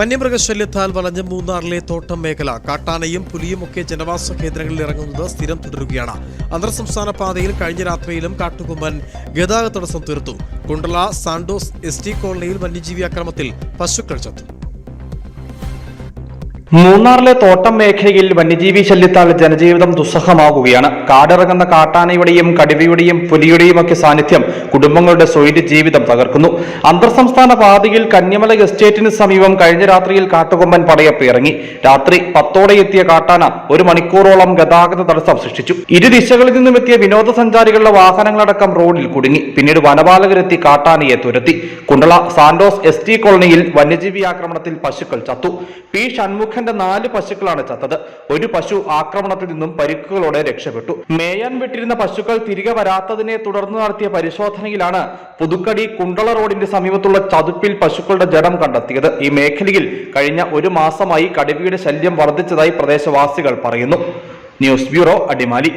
വന്യമൃഗശല്യത്താൽ വളഞ്ഞ മൂന്നാറിലെ തോട്ടം മേഖല കാട്ടാനയും പുലിയും ഒക്കെ ജനവാസ കേന്ദ്രങ്ങളിൽ ഇറങ്ങുന്നത് സ്ഥിരം തുടരുകയാണ്. അന്തർ സംസ്ഥാന പാതയിൽ കഴിഞ്ഞ രാത്രിയിലും കാട്ടുകൊമ്പൻ ഗതാഗത തടസ്സം തീർത്തു. കുണ്ടള സാൻഡോസ് എസ് കോളനിയിൽ വന്യജീവി ആക്രമത്തിൽ പശുക്കൾ ചത്തു. മൂന്നാറിലെ തോട്ടം മേഖലയിൽ വന്യജീവി ശല്യത്താൽ ജനജീവിതം ദുസ്സഹമാകുകയാണ്. കാടിറങ്ങുന്ന കാട്ടാനയുടെയും കടുവയുടെയും പുലിയുടെയും ഒക്കെ സാന്നിധ്യം കുടുംബങ്ങളുടെ സ്വൈര്യ ജീവിതം തകർക്കുന്നു. അന്തർ സംസ്ഥാന പാതയിൽ കന്യമല എസ്റ്റേറ്റിന് സമീപം കഴിഞ്ഞ രാത്രിയിൽ കാട്ടുകൊമ്പൻ പടയപ്പ് ഇറങ്ങി. രാത്രി പത്തോടെ എത്തിയ കാട്ടാന ഒരു മണിക്കൂറോളം ഗതാഗത തടസ്സം സൃഷ്ടിച്ചു. ഇരു ദിശകളിൽ നിന്നും എത്തിയ വിനോദസഞ്ചാരികളുടെ വാഹനങ്ങളടക്കം റോഡിൽ കുടുങ്ങി. പിന്നീട് വനപാലകരെത്തി കാട്ടാനയെ തുരത്തി. കുണ്ടള സാന്റോസ് എസ് ടി കോളനിയിൽ വന്യജീവി ആക്രമണത്തിൽ പശുക്കൾ ചത്തു. പി ഷൺമുഖന്റെ നാല് പശുക്കളാണ് ചത്തത്. ഒരു പശു ആക്രമണത്തിൽ നിന്നും പരിക്കുകളോടെ രക്ഷപ്പെട്ടു. മേയാൻ വിട്ടിരുന്ന പശുക്കൾ തിരികെ വരാത്തതിനെ തുടർന്ന് നടത്തിയ പരിശോധനയിലാണ് പുതുക്കടി കുണ്ടള റോഡിന്റെ സമീപത്തുള്ള ചതുപ്പിൽ പശുക്കളുടെ ജഡം കണ്ടെത്തിയത്. ഈ മേഖലയിൽ കഴിഞ്ഞ ഒരു മാസമായി കടുവയുടെ ശല്യം വർദ്ധിച്ചതായി പ്രദേശവാസികൾ പറയുന്നു. News bureau Adimali.